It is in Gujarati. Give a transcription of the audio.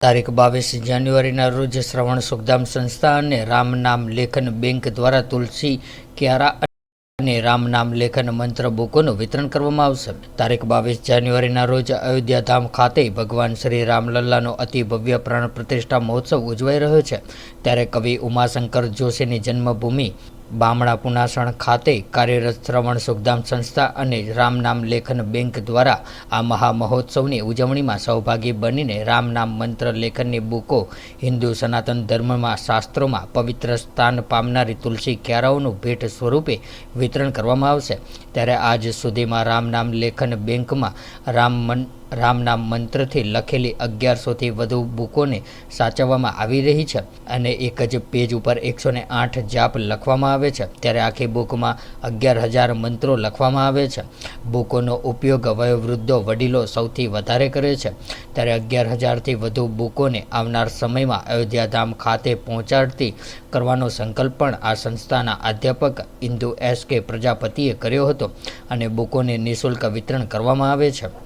તારીખ બાવીસ જાન્યુઆરીના રોજ શ્રવણ સુખધામ સંસ્થા અને રામ નામ લેખન બેંક દ્વારા તુલસી, ક્યારા અને રામ નામ લેખન મંત્ર બુકોનું વિતરણ કરવામાં આવશે. તારીખ બાવીસ જાન્યુઆરીના રોજ અયોધ્યા ધામ ખાતે ભગવાન શ્રી રામલલ્લાનો અતિ ભવ્ય પ્રાણ પ્રતિષ્ઠા મહોત્સવ ઉજવાઈ રહ્યો છે. ત્યારે કવિ ઉમાશંકર જોશીની જન્મભૂમિ બામણા પુનાસણ ખાતે કાર્યરત શ્રવણ સુખધામ સંસ્થા અને રામ નામ લેખન બેંક દ્વારા આ મહા મહોત્સવની ઉજવણીમાં સહભાગી બનીને રામ નામ મંત્ર લેખનની બુકો હિન્દુ સનાતન ધર્મમાં શાસ્ત્રોમાં પવિત્ર સ્થાન પામનારી તુલસી ક્યારાઓનું ભેટ સ્વરૂપે વિતરણ કરવામાં આવશે. ત્યારે આજ સુધીમાં રામ નામ લેખન બેંકમાં રામ મન રામ નામ મંત્રથી લખેલી અગિયારસોથી વધુ બુકોને સાચવવામાં આવી રહી છે અને એક જ પેજ ઉપર એકસો ને આઠ જાપ લખવામાં આવે છે. ત્યારે આખી બુકમાં અગિયાર હજાર મંત્રો લખવામાં આવે છે. બુકોનો ઉપયોગ વયોવૃદ્ધો વડીલો સૌથી વધારે કરે છે. ત્યારે અગિયાર હજારથી વધુ બુકોને આવનાર સમયમાં અયોધ્યાધામ ખાતે પહોંચાડતી કરવાનો સંકલ્પ પણ આ સંસ્થાના અધ્યાપક ઇન્દુ એસ કે પ્રજાપતિએ કર્યો હતો અને બુકોને નિઃશુલ્ક વિતરણ કરવામાં આવે છે.